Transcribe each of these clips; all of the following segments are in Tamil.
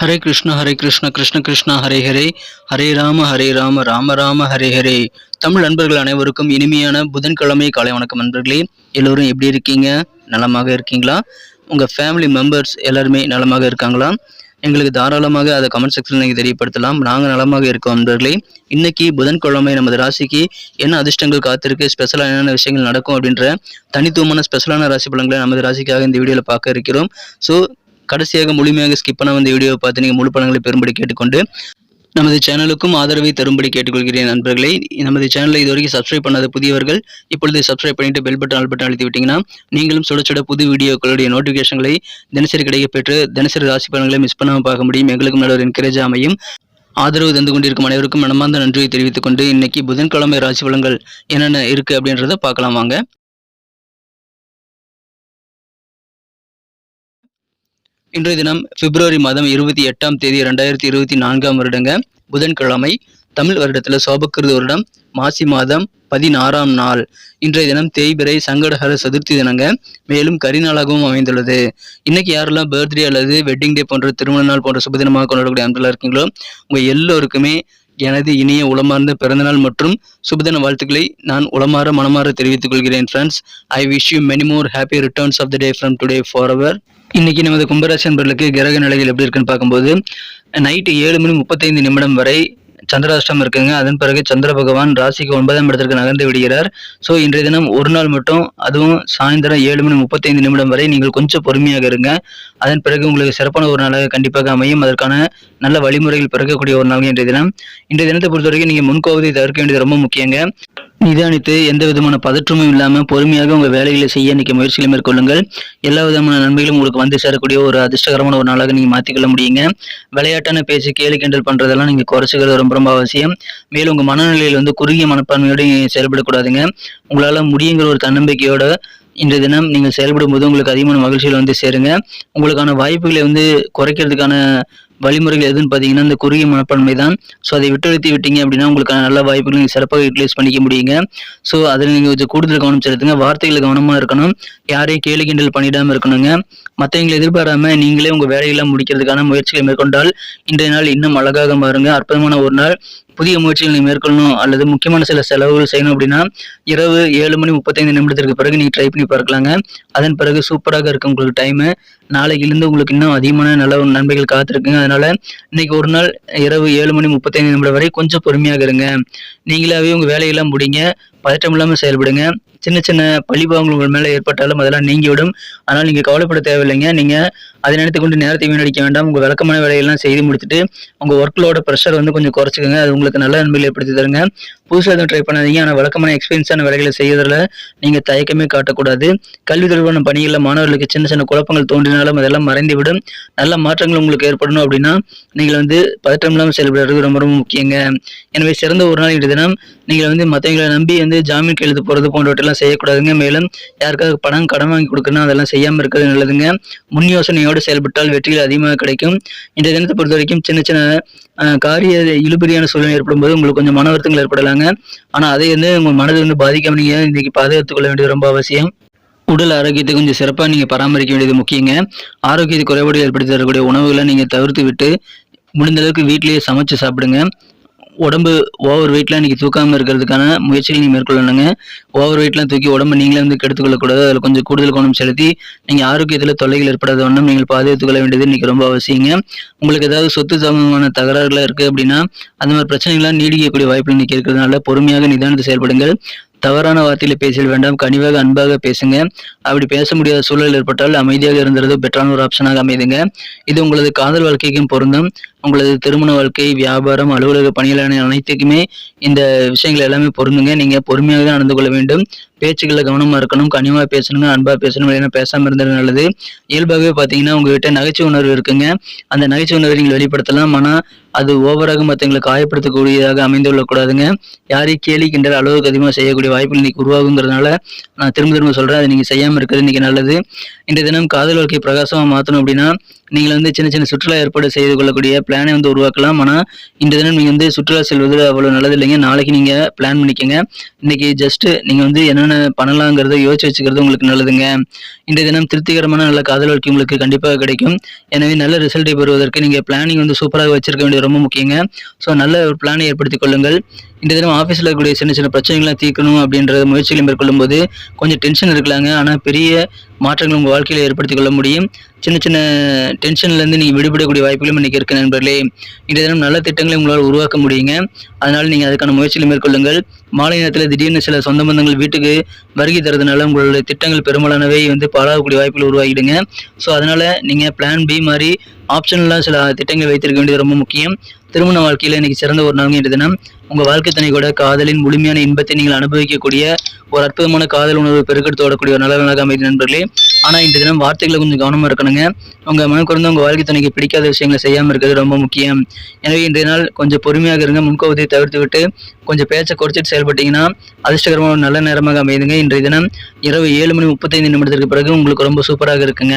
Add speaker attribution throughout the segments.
Speaker 1: ஹரே கிருஷ்ண ஹரே கிருஷ்ண கிருஷ்ண கிருஷ்ண ஹரே ஹரே. ஹரே ராம ஹரே ராம ராம ராம ஹரே ஹரே. தமிழ் நண்பர்கள் அனைவருக்கும் இனிமையான புதன்கிழமை காலை வணக்கம் நண்பர்களே. எல்லோரும் எப்படி இருக்கீங்க? நலமாக இருக்கீங்களா? உங்கள் ஃபேமிலி மெம்பர்ஸ் எல்லாருமே நலமாக இருக்காங்களா? எங்களுக்கு தாராளமாக அதை கமெண்ட் செக்ஷனில் நீங்கள் தெரியப்படுத்தலாம். நாங்கள் நலமாக இருக்கோம் நண்பர்களே. இன்னைக்கு புதன்கிழமை நமது ராசிக்கு என்ன அதிர்ஷ்டங்கள் காத்திருக்கு? ஸ்பெஷலாக என்னென்ன விஷயங்கள் நடக்கும் அப்படின்ற தனித்துவமான ஸ்பெஷலான ராசி பலன்களை நமது ராசிக்காக இந்த வீடியோவில் பார்க்க இருக்கிறோம். ஸோ கடைசியாக முழுமையாக ஸ்கிப் பண்ண வந்த வீடியோவை பார்த்து நீங்கள் முழு படங்களை பெரும்படி கேட்டுக்கொண்டு நமது சேனலுக்கும் ஆதரவை தரும்படி கேட்டுக்கொள்கிறேன் நண்பர்களே. நமது சேனலை இதுவரைக்கும் சப்ஸ்கிரைப் பண்ணாத புதியவர்கள் இப்பொழுது சப்ஸ்கிரைப் பண்ணிட்டு பெல் பட்டன் ஆல் பட்டன் அழுத்தி விட்டீங்கன்னா நீங்களும் சுட சுட புது வீடியோக்களுடைய நோட்டிஃபிகேஷன்களை தினசரி கிடைக்கப்பெற்று தினசரி ராசி பலன்களை மிஸ் பண்ணாமல் பார்க்க முடியும். எங்களுக்கும் நல்ல ஒரு என்கரேஜ் அமையும். ஆதரவு தந்து கொண்டிருக்கும் அனைவருக்கும் மனமார்ந்த நன்றியை தெரிவித்துக் கொண்டு இன்னைக்கு புதன்கிழமை ராசி பலன்கள் என்னென்ன இருக்கு அப்படின்றத பார்க்கலாம் வாங்க. இன்றைய தினம் பிப்ரவரி மாதம் இருபத்தி எட்டாம் தேதி ரெண்டாயிரத்தி இருபத்தி நான்காம் வருடங்க. புதன்கிழமை தமிழ் வருடத்தில் சோபக்கிருது வருடம் மாசி மாதம் பதினாறாம் நாள். இன்றைய தினம் தேய்பிரை சங்கடஹர சதுர்த்தி தினங்க. மேலும் கரிநாளாகவும் அமைந்துள்ளது. இன்னைக்கு யாரெல்லாம் பர்த்டே அல்லது வெட்டிங் டே போன்ற திருமண நாள் போன்ற சுபதினமாக கொண்டாடக்கூடிய அன்பர்களாக இருக்கீங்களோ உங்கள் எல்லோருக்குமே எனது இனிய உளமார்ந்த பிறந்தநாள் மற்றும் சுபதின வாழ்த்துக்களை நான் உளமாற மனமாற தெரிவித்துக் கொள்கிறேன் friends I wish you many more happy returns of the day from today for our இன்னைக்கு நமது கும்பராசி நண்பர்களுக்கு கிரக நிலைகள் எப்படி இருக்குன்னு பார்க்கும்போது நைட்டு ஏழு மணி முப்பத்தைந்து நிமிடம் வரை சந்திராஷ்டம் இருக்குங்க. அதன் பிறகு சந்திர பகவான் ராசிக்கு ஒன்பதாம் இடத்திற்கு நகர்ந்து விடுகிறார். ஸோ இன்றைய தினம் ஒரு நாள் மட்டும் அதுவும் சாயந்தரம் ஏழு மணி முப்பத்தைந்து நிமிடம் வரை நீங்கள் கொஞ்சம் பொறுமையாக இருங்க. அதன் பிறகு உங்களுக்கு சிறப்பான ஒரு நாளாக கண்டிப்பாக அமையும். அதற்கான நல்ல வழிமுறைகள் பிறக்கக்கூடிய ஒரு நாள் இன்றைய தினம். இன்றைய தினத்தை பொறுத்தவரைக்கும் நீங்கள் முன்கோவதை தவிர்க்க வேண்டியது ரொம்ப முக்கியங்க. நிதானித்து எந்த விதமான பதற்றமும் இல்லாமல் பொறுமையாக உங்கள் வேலைகளை செய்ய இன்னைக்கு முயற்சிகளை மேற்கொள்ளுங்கள். எல்லா விதமான நன்மைகளும் உங்களுக்கு வந்து சேரக்கூடிய ஒரு அதிர்ஷ்டகரமான ஒரு நாளாக நீங்கள் மாற்றிக்கொள்ள முடியுங்க. விளையாட்டான பேசி கேலி கிண்டல் பண்ணுறதெல்லாம் நீங்கள் குறைச்சிக்கிறது ரொம்ப ரொம்ப அவசியம். மேலும் உங்கள் மனநிலையில் வந்து குறுகிய மனப்பான்மையோடு செயல்படக்கூடாதுங்க. உங்களால் முடியுங்கிற ஒரு தன்னம்பிக்கையோட இன்றைய தினம் நீங்கள் செயல்படும் போது உங்களுக்கு அதிகமான மகிழ்ச்சிகள் வந்து சேருங்க. உங்களுக்கான வாய்ப்புகளை வந்து குறைக்கிறதுக்கான வழிமுறைகள் எதுன்னு பார்த்தீங்கன்னா இந்த குறுகிய மனப்பான்மை தான் ஸோ அதை விட்டு விட்டீங்க அப்படின்னா உங்களுக்கான நல்ல வாய்ப்புகள் நீங்கள் சிறப்பாக யூட்டிலைஸ் பண்ணிக்க முடியுங்க. ஸோ அதில் நீங்கள் கொஞ்சம் கூடுதல் கவனம் செலுத்துங்க. வார்த்தைகள் கவனமாக இருக்கணும். யாரையும் கேலி கிண்டல் பண்ணிடாமல் இருக்கணுங்க. மற்றவங்களை எதிர்பாராம நீங்களே உங்கள் வேலையெல்லாம் முடிக்கிறதுக்கான முயற்சிகளை மேற்கொண்டால் இன்றைய நாள் இன்னும் அழகாக மாறுங்க. அற்புதமான ஒரு நாள். புதிய முயற்சிகள் நீங்கள் மேற்கொள்ளணும். அல்லது முக்கியமான சில செலவுகள் செய்யணும் அப்படின்னா இரவு ஏழு மணி முப்பத்தைந்து நிமிடத்திற்கு பிறகு நீங்கள் ட்ரை பண்ணி பார்க்கலாங்க. அதன் பிறகு சூப்பராக இருக்கு உங்களுக்கு டைமு நாளைக்கிலிருந்து உங்களுக்கு இன்னும் அதிகமான நல்ல ஒரு நன்மைகள் காத்திருக்குங்க. அதனால இன்னைக்கு ஒரு நாள் இரவு ஏழு மணி முப்பத்தைந்து நிமிடம் வரை கொஞ்சம் பொறுமையாக இருங்க. நீங்களாவே உங்கள் வேலையெல்லாம் முடிங்க. பதற்றம் இல்லாமல் செயல்படுங்க. சின்ன சின்ன பழிபாவங்கள் உங்கள் மேலே ஏற்பட்டாலும் அதெல்லாம் நீங்கிவிடும். ஆனால் நீங்கள் கவலைப்பட தேவையில்லைங்க. நீங்கள் அதை நினைத்து கொண்டு நேரத்தை வீணடிக்க வேண்டாம். உங்கள் விளக்கமான வேலையெல்லாம் செய்து முடிச்சுட்டு உங்கள் ஒர்க்லோட ப்ரெஷர் வந்து கொஞ்சம் குறைச்சிக்கோங்க. அது உங்களுக்கு நல்ல நன்மையில் ஏற்படுத்தி தருங்க. புதுசாக எதுவும் ட்ரை பண்ணாதீங்க. ஆனால் வழக்கமான எக்ஸ்பீரியன்ஸான வேலைகளை செய்யறதுல நீங்கள் தயக்கமே காட்டக்கூடாது. கல்வி தொடர்பான பணிகளில் மாணவர்களுக்கு சின்ன சின்ன குழப்பங்கள் தோன்றினாலும் அதெல்லாம் மறைந்துவிடும். நல்ல மாற்றங்கள் உங்களுக்கு ஏற்படணும் அப்படின்னா நீங்கள் வந்து பதற்றம் இல்லாமல் செயல்படுறது ரொம்ப ரொம்ப முக்கியங்க. எனவே சிறந்த ஒரு நாள் இன்றைய தினம். நீங்கள் வந்து மற்றவங்களை நம்பி வந்து ஜாமீன் கையெழுத்து போகிறது போன்றவற்றெல்லாம் செய்யக்கூடாதுங்க. மேலும் யாருக்காக பணம் கடன் வாங்கி கொடுக்கணும் அதெல்லாம் செய்யாமல் இருக்கிறது நல்லதுங்க. முன் யோசனையோடு செயல்பட்டால் வெற்றிகள் அதிகமாக கிடைக்கும். இன்றைய தினத்தை பொறுத்த வரைக்கும் சின்ன சின்ன காரிய இழுபறியான சூழ்நிலை ஏற்படும் போது உங்களுக்கு கொஞ்சம் மன வருத்தங்கள் ஏற்படலாங்க. ஆனால் அதை வந்து உங்கள் மனதை வந்து பாதிக்காம நீங்கள் இன்னைக்கு பாதுகாத்துக் கொள்ள வேண்டியது ரொம்ப அவசியம். உடல் ஆரோக்கியத்தை கொஞ்சம் சிறப்பாக நீங்கள் பராமரிக்க வேண்டியது முக்கியங்க. ஆரோக்கியத்தை குறைபாடு ஏற்படுத்தி தரக்கூடிய உணவுகளை நீங்கள் தவிர்த்து விட்டு முடிந்த அளவுக்கு வீட்டிலேயே சமைச்சு சாப்பிடுங்க. உடம்பு ஓவர் வெயிட்லாம் இன்றைக்கி தூக்காமல் இருக்கிறதுக்கான முயற்சிகள் நீங்கள் மேற்கொள்ளணுங்க. ஓவர் வெயிட்லாம் தூக்கி உடம்பு நீங்களே வந்து கெடுத்துக்கொள்ளக்கூடாது. அதில் கொஞ்சம் கூடுதல் கவனம் செலுத்தி நீங்கள் ஆரோக்கியத்தில் தொல்லைகள் ஏற்படாத வண்ணம் நீங்கள் பாதுகாத்துக் கொள்ள வேண்டியது இன்னைக்கு ரொம்ப அவசியங்க. உங்களுக்கு ஏதாவது சொத்து சம்பந்தமான தகராறுகளாக இருக்குது அப்படின்னா அந்த மாதிரி பிரச்சனைகள்லாம் நீடிக்கக்கூடிய வாய்ப்பு இன்றைக்கி இருக்கிறதுனால பொறுமையாக நிதானத்தை செயல்படுங்கள். தவறான வார்த்தையில் பேச வேண்டாம். கனிவாக அன்பாக பேசுங்க. அப்படி பேச முடியாத சூழல் ஏற்பட்டால் அமைதியாக இருந்தது பெட்டரான ஒரு ஆப்ஷனாக அமைதுங்க இது உங்களது காதல் வாழ்க்கைக்கும் பொருந்தும். உங்களது திருமண வாழ்க்கை வியாபாரம் அலுவலக பணிகள் அனைத்துக்குமே இந்த விஷயங்கள் எல்லாமே பொருந்துங்க. நீங்க பொறுமையாக தான் நடந்து கொள்ள வேண்டும். பேச்சுக்களில் கவனமா இருக்கணும். கனிவா பேசணுங்க அன்பா பேசணும் இல்லைன்னா பேசாம இருந்தது நல்லது. இயல்பாகவே பார்த்தீங்கன்னா உங்ககிட்ட நகைச்சுவை உணர்வு இருக்குங்க. அந்த நகைச்சுவை உணர்வை நீங்கள் வெளிப்படுத்தலாம். ஆனால் அது ஓவராக மற்றவங்களை காயப்படுத்தக்கூடியதாக அமைந்து கொள்ளக்கூடாதுங்க யாரையும் கேலி கிண்டல் அளவுக்கு அதிகமாக செய்யக்கூடிய வாய்ப்புகள் இன்னைக்கு உருவாகுங்கிறதுனால நான் திரும்ப திரும்ப சொல்கிறேன் அதை நீங்கள் செய்யாமல் இருக்கிறது இன்னைக்கு நல்லது. இன்றைய தினம் காதல் வாழ்க்கை பிரகாசமாக மாற்றணும் அப்படின்னா நீங்கள் வந்து சின்ன சின்ன சுற்றுலா ஏற்பாடு செய்து கொள்ளக்கூடிய பிளானை வந்து உருவாக்கலாம். ஆனால் இந்த தினம் நீங்கள் வந்து சுற்றுலா செல்வது அவ்வளோ நல்லது இல்லைங்க. நாளைக்கு நீங்கள் பிளான் பண்ணிக்கோங்க. இன்னைக்கு ஜஸ்ட்டு நீங்கள் வந்து என்னென்ன பண்ணலாங்கிறத யோசிச்சு வச்சுக்கிறது உங்களுக்கு நல்லதுங்க. இந்த தினம் திருப்திகரமான நல்ல காதல் வாழ்க்கை உங்களுக்கு கண்டிப்பாக கிடைக்கும். எனவே நல்ல ரிசல்ட்டை பெறுவதற்கு நீங்கள் பிளானிங் வந்து சூப்பராக வச்சிருக்க வேண்டியது ரொம்ப முக்கியங்க. ஸோ நல்ல ஒரு பிளானை ஏற்படுத்திக் கொள்ளுங்கள். இந்த தினம் ஆஃபீஸில் இருக்கக்கூடிய சின்ன சின்ன பிரச்சனைகளை தீர்க்கணும் அப்படின்ற முயற்சிகளை மேற்கொள்ளும் போது கொஞ்சம் டென்ஷன் இருக்கலாங்க. ஆனால் பெரிய மாற்றங்கள் உங்கள் வாழ்க்கையில் ஏற்படுத்திக் கொள்ள முடியும். சின்ன சின்ன டென்ஷன்லேருந்து நீங்கள் விடுபடக்கூடிய வாய்ப்புகளும் இன்றைக்கி இருக்க நண்பர்களே. இன்றைய தினம் நல்ல திட்டங்களை உங்களால் உருவாக்க முடியுங்க. அதனால் நீங்கள் அதுக்கான முயற்சிகளை மேற்கொள்ளுங்கள். மாலை நேரத்தில் திடீர்னு சில சொந்த பந்தங்கள் வீட்டுக்கு வருகை தரதுனால உங்களுடைய திட்டங்கள் பெரும்பாலானவை வந்து பாழாகக்கூடிய வாய்ப்புகள் உருவாகிடுங்க. ஸோ அதனால் நீங்கள் பிளான் பி மாதிரி ஆப்ஷன்லாம் சில திட்டங்கள் வைத்திருக்க வேண்டியது ரொம்ப முக்கியம். திருமண வாழ்க்கையில் இன்றைக்கி சிறந்த ஒரு நாள் இன்றைய தினம். உங்கள் வாழ்க்கை தனி கூட காதலின் முழுமையான இன்பத்தை நீங்கள் அனுபவிக்கக்கூடிய ஒரு அற்புதமான காதல் உணர்வு பெருக்கெடுத்து ஓடக்கூடிய ஒரு நல்ல நாளாக அமைதி நண்பர்களே. ஆனால் இந்த தினம் வார்த்தைகளை கொஞ்சம் கவனமாக இருக்கணுங்க. உங்கள் மனம் குறைந்து உங்கள் வாழ்க்கை துணைக்கு பிடிக்காத விஷயங்களை செய்யாமல் இருக்கிறது ரொம்ப முக்கியம். எனவே இன்றைய நாள் கொஞ்சம் பொறுமையாக இருங்க. முன்கோபத்தை தவிர்த்து விட்டு கொஞ்சம் பேச்சை குறைச்சிட்டு செயல்பட்டீங்கன்னா அதிர்ஷ்டகரமாக ஒரு நல்ல நேரமாக அமையுதுங்க. இன்றைய தினம் இரவு ஏழு மணி முப்பத்தைந்து நிமிடத்திற்கு பிறகு உங்களுக்கு ரொம்ப சூப்பராக இருக்குங்க.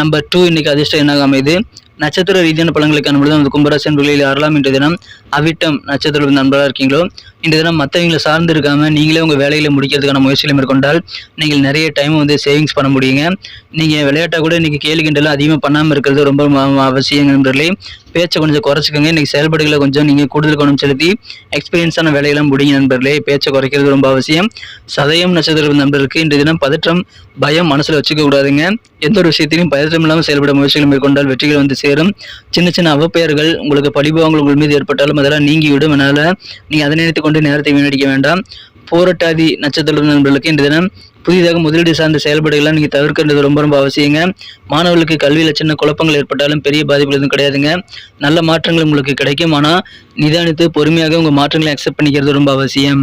Speaker 1: நம்பர் டூ இன்னைக்கு அதிர்ஷ்டம் என்னாக அமைது? நட்சத்திர ரீதியான பலன்களை காணும்பொழுது அந்த கும்பராசி என்பர்களில் அறலாம் இன்றைய தினம் அவிட்டம் நட்சத்திரம் நண்பராக இருக்கீங்களோ இன்றைய தினம் மற்றவங்களை சார்ந்து இருக்காம நீங்களே உங்கள் வேலைகளை முடிக்கிறதுக்கான முயற்சிகளை மேற்கொண்டால் நீங்கள் நிறைய டைம் வந்து சேவிங்ஸ் பண்ண முடியுங்க. நீங்கள் விளையாட்டாக கூட இன்றைக்கி கேள்வி கிண்டலாம் அதிகமாக பண்ணாமல் இருக்கிறது ரொம்ப அவசியம் நண்பர்களே. பேச்சை கொஞ்சம் குறைச்சிக்கோங்க. இன்றைக்கி செயல்பாடுகளை கொஞ்சம் நீங்கள் கூடுதல் கவனம் செலுத்தி எக்ஸ்பீரியன்ஸான வேலையெல்லாம் முடியுங்க நண்பர்களே. பேச்சை குறைக்கிறது ரொம்ப அவசியம். சதயம் நட்சத்திரம் நண்பருக்கு இன்றைய தினம் பதற்றம் பயம் மனசில் வச்சுக்க கூடாதுங்க. எந்த ஒரு விஷயத்திலையும் பதற்றம் இல்லாமல் செயல்பட முயற்சிகள் மேற்கொண்டால் வெற்றிகள் வந்து சேரும். சின்ன சின்ன அவப்பெயர்கள் உங்களுக்கு பழிபவங்கள் உங்கள் மீது ஏற்பட்டாலும் அதெல்லாம் நீங்கிவிடும். அதனால் நீங்கள் அதை நினைத்து கொண்டு நேரத்தை வீணடிக்க வேண்டாம். போராட்டாதி நட்சத்திர நண்பர்களுக்கு இன்று தினம் புதிதாக முதலீடு சார்ந்த செயல்பாடுகள்லாம் நீங்கள் தவிர்க்கிறது ரொம்ப ரொம்ப அவசியங்க. மாணவர்களுக்கு கல்வியில் சின்ன குழப்பங்கள் ஏற்பட்டாலும் பெரிய பாதிப்புகள் எதுவும் கிடையாதுங்க. நல்ல மாற்றங்கள் உங்களுக்கு கிடைக்கும். ஆனால் நிதானித்து பொறுமையாக உங்கள் மாற்றங்களை அக்செப்ட் பண்ணிக்கிறது ரொம்ப அவசியம்.